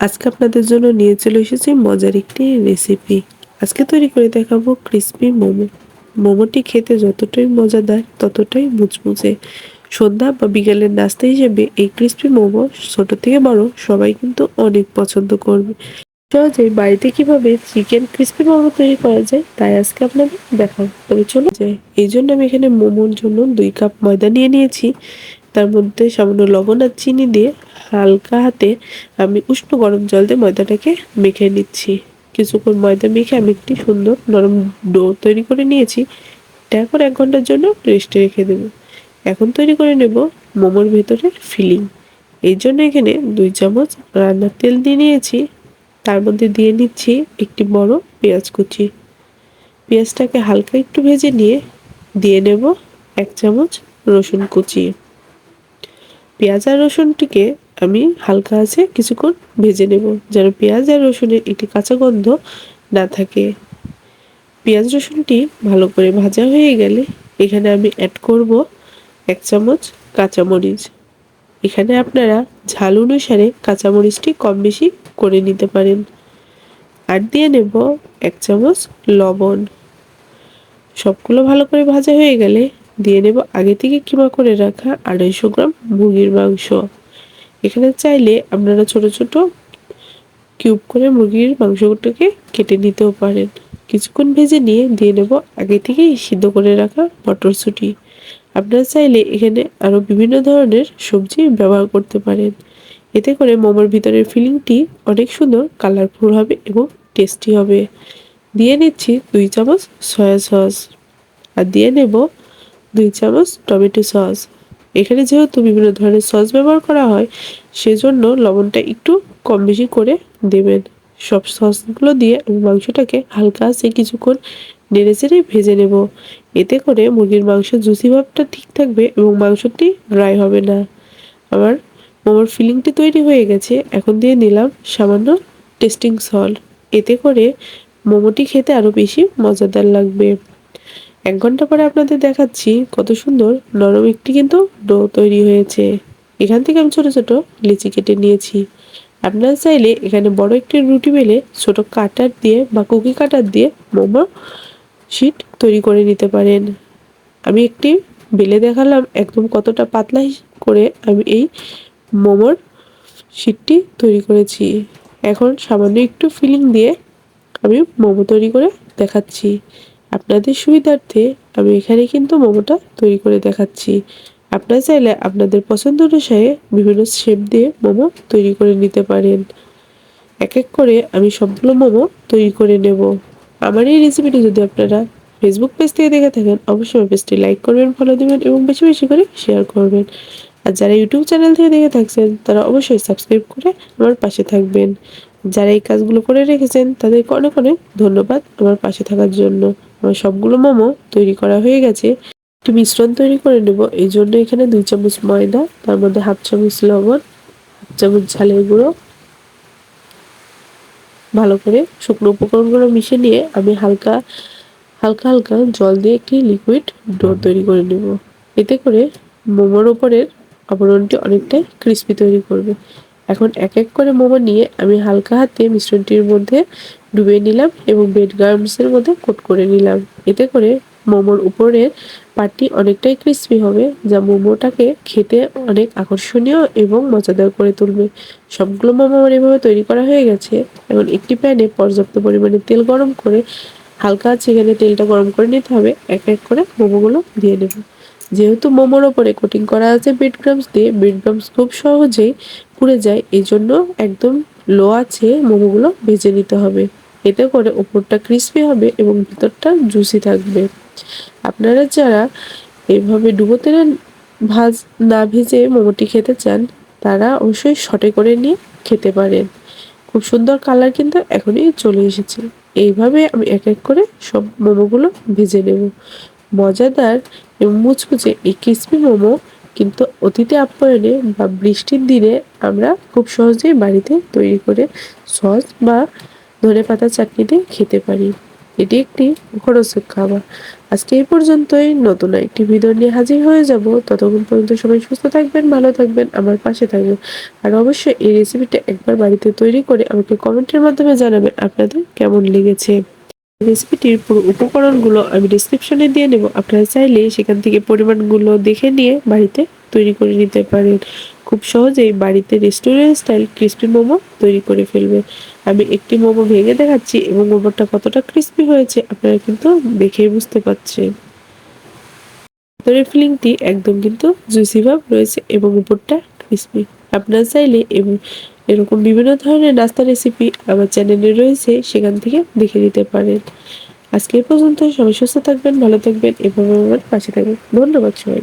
আজকে আপনাদের জন্য নিয়ে চলে এসেছি মজার একটি রেসিপি আজকে তৈরি করে দেখাবো ক্রিসপি মোমো। মোমোটি খেতে যতটাই মজাদার, ততটাই মুচমুচে। সন্ধ্যা বা বিকেলের নাস্তা হিসেবে এই ক্রিসপি মোমো ছোট থেকে বড় সবাই কিন্তু অনেক পছন্দ করবে। সহজেই বাড়িতে কীভাবে চিকেন ক্রিসপি মোমো তৈরি করা যায় তাই আজকে আপনাদের দেখাবো। তবে চলে যায় এই জন্য আমি এখানে মোমোর জন্য দুই কাপ ময়দা নিয়ে নিয়েছি। তার মধ্যে সামান্য লবণ আর চিনি দিয়ে হালকা হাতে আমি উষ্ণ গরম জল দিয়ে ময়দাটাকে মেখে নিচ্ছি। কিছুক্ষণ ময়দা মেখে আমি একটি সুন্দর নরম ডো তৈরি করে নিয়েছি। তারপর এক ঘণ্টার জন্য রেস্টে রেখে দেবো। এখন তৈরি করে নেব মোমোর ভেতরে ফিলিং। এই জন্য এখানে দুই চামচ রান্নার তেল দিয়ে নিয়েছি। তার মধ্যে দিয়ে নিচ্ছি একটি বড় পেঁয়াজ কুচি। পেঁয়াজটাকে হালকা একটু ভেজে নিয়ে দিয়ে নেব এক চামচ রসুন কুচি। পেঁয়াজ আর রসুনটিকে আমি হালকা আছে কিছুক্ষণ ভেজে নেব, যেন পেঁয়াজ আর রসুনের একটি কাঁচা গন্ধ না থাকে। পেঁয়াজ রসুনটি ভালো করে ভাজা হয়ে গেলে এখানে আমি অ্যাড করব এক চামচ কাঁচামরিচ। এখানে আপনারা ঝাল অনুসারে কাঁচামরিচটি কম বেশি করে নিতে পারেন। আর দিয়ে নেব এক চামচ লবণ। সবগুলো ভালো করে ভাজা হয়ে গেলে দিয়ে নেব। আগে থেকে কিমা করে রাখা আড়াইশো গ্রাম মুরগির মাংস। এখানে চাইলে আপনারা ছোট ছোট কিউব করে মুরগির মাংসটাকে কেটে নিতেও পারেন। কিছুক্ষণ ভেজে নিয়ে দিয়ে নেব আগে থেকেই সিদ্ধ করে রাখা মটরশুঁটি। আপনারা চাইলে এখানে আরও বিভিন্ন ধরনের সবজি ব্যবহার করতে পারেন। এতে করে মোমোর ভিতরের ফিলিংটি অনেক সুন্দর, কালারফুল হবে এবং টেস্টি হবে। দিয়ে নিচ্ছি দুই চামচ সয়া সস। আর দিয়ে নেব দুই চামচ টমেটো সস। এখানে যেহেতু বিভিন্ন ধরনের সস ব্যবহার করা হয়, সেজন্য লবণটা একটু কম বেশি করে দেবেন। সব সসগুলো দিয়ে আমি মাংসটাকে হালকা আছে কিছুক্ষণ নেড়ে চেড়ে ভেজে নেব। এতে করে মুরগির মাংস জুসি ভাবটা ঠিক থাকবে এবং মাংসটি ড্রাই হবে না। আমার মোমোর ফিলিংটি তৈরি হয়ে গেছে। এখন দিয়ে নিলাম সামান্য টেস্টিং সল্ট। এতে করে মোমোটি খেতে আরও বেশি মজাদার লাগবে। এক ঘণ্টা পরে আপনাদের দেখাচ্ছি কত সুন্দর নরম একটি কিন্তু ডো তৈরি হয়েছে। এখান থেকে আমি ছোট ছোট লিচি কেটে নিয়েছি। আপনারা চাইলে এখানে বড় একটি রুটি বেলে ছোট কাটার দিয়ে বা কুকি কাটার দিয়ে মোমো শিট তৈরি করে নিতে পারেন। আমি একটি বেলে দেখালাম একদম কতটা পাতলা করে আমি এই মোমোর শিটটি তৈরি করেছি। এখন সামান্য একটু ফিলিং দিয়ে আমি মোমো তৈরি করে দেখাচ্ছি। আপনাদের সুবিধার্থে আমি এখানে কিন্তু মোমোটা তৈরি করে দেখাচ্ছি। আপনারা চাইলে আপনাদের পছন্দ অনুসারে বিভিন্ন শেপ দিয়ে মোমো তৈরি করে নিতে পারেন। এক এক করে আমি সবগুলো মোমো তৈরি করে নেব। আমার এই রেসিপিটি যদি আপনারা ফেসবুক পেজ থেকে দেখে থাকেন, অবশ্যই আমার পেজটি লাইক করবেন ফলো দেবেন এবং বেশি বেশি করে শেয়ার করবেন। আর যারা ইউটিউব চ্যানেল থেকে দেখে থাকছেন, তারা অবশ্যই সাবস্ক্রাইব করে আমার পাশে থাকবেন। যারা এই কাজগুলো করে রেখেছেন, তাদেরকে অনেক অনেক ধন্যবাদ আমার পাশে থাকার জন্য। আমার সবগুলো মোমো তৈরি করা হয়ে গেছে। একটু মিশ্রণ তৈরি করে নেব। এই জন্য এখানে দুই চামচ ময়দা, তার মধ্যে হাফ চামচ লবণ, হাফ চামচ ঝালের গুঁড়ো। ভালো করে শুকনো উপকরণগুলো মিশে নিয়ে আমি হালকা হালকা হালকা জল দিয়ে একটি লিকুইড ডো তৈরি করে নেব। এতে করে মোমোর ওপরের আবরণটি অনেকটাই ক্রিস্পি তৈরি করবে। এখন এক এক করে মোমো নিয়ে আমি হালকা হাতে মিশ্রণটির মধ্যে ডুবিয়ে নিলাম এবং বেড গার্মসের মধ্যে কোট করে নিলাম। এতে করে মোমোর উপরের পাটটি অনেকটাই ক্রিস্পি হবে, যা মোমোটাকে খেতে অনেক আকর্ষণীয় এবং মজাদার করে তুলবে। সবগুলো মোমো আমার এভাবে তৈরি করা হয়ে গেছে। এখন একটি প্যানে পর্যাপ্ত পরিমাণে তেল গরম করে হালকা আছে এখানে তেলটা গরম করে নিতে হবে। এক এক করে মোমোগুলো দিয়ে নেব। যেহেতু মোমোর ওপরে কোটিং করা আছে বিট গ্রামস দিয়ে বিট গ্রামস খুব সহজেই পুড়ে যায়। এই জন্য একদম লো আছে মোমোগুলো ভেজে নিতে হবে। এতে করে ওপরটা ক্রিস্পি হবে এবং ভিতরটা জুসি থাকবে। আপনারা যারা এভাবে ডুবো ভাজ, না ভেজে মোমোটি খেতে চান, তারা অবশ্যই শটে করে নিয়ে খেতে পারেন। খুব সুন্দর কালার কিন্তু এখনই চলে এসেছে। এইভাবে আমি এক এক করে সব মোমোগুলো ভেজে নেব। মজাদার এবং মুচমুচে এই ক্রিসপি মোমো কিন্তু অতীতে আপ্যায়নে বা বৃষ্টির দিনে আমরা খুব সহজেই বাড়িতে তৈরি করে সস বা ধনে পাতা চাটনিতে খেতে পারি। এটি একটি মুখরোচক খাবার। আজকে এই পর্যন্তই। নতুন একটি ভিডিও নিয়ে হাজির হয়ে যাব। ততক্ষণ পর্যন্ত সবাই সুস্থ থাকবেন, ভালো থাকবেন, আমার পাশে থাকবেন। আর অবশ্যই এই রেসিপিটা একবার বাড়িতে তৈরি করে আমাকে কমেন্টের মাধ্যমে জানাবেন আপনাদের কেমন লেগেছে। রেসিপিটির পুরো উপকরণগুলো আমি ডিসক্রিপশনে দিয়ে নেব। আপনারা চাইলে সেখান থেকে পরিমাণগুলো দেখে নিয়ে বাড়িতে তৈরি করে নিতে পারেন খুব সহজেই বাড়িতে রেস্টুরেন্ট স্টাইল ক্রিস্পি মোমো তৈরি করে ফেলবেন আমি একটি মোমো ভেঙে দেখাচ্ছি এবং মোমোটা কতটা ক্রিস্পি হয়েছে আপনারা কিন্তু দেখেই বুঝতে পারছেন। ভিতরের ফিলিংটি একদম কিন্তু জুসি ভাব রয়েছে এবং উপরটা ক্রিস্পি আপনার চাইলে এবং এরকম বিভিন্ন ধরনের নাস্তা রেসিপি আমার চ্যানেলে রয়েছে, সেখান থেকে দেখে নিতে পারেন। আজকে পর্যন্ত সবাই সুস্থ থাকবেন, ভালো থাকবেন এবং আমার পাশে থাকবেন। ধন্যবাদ সবাই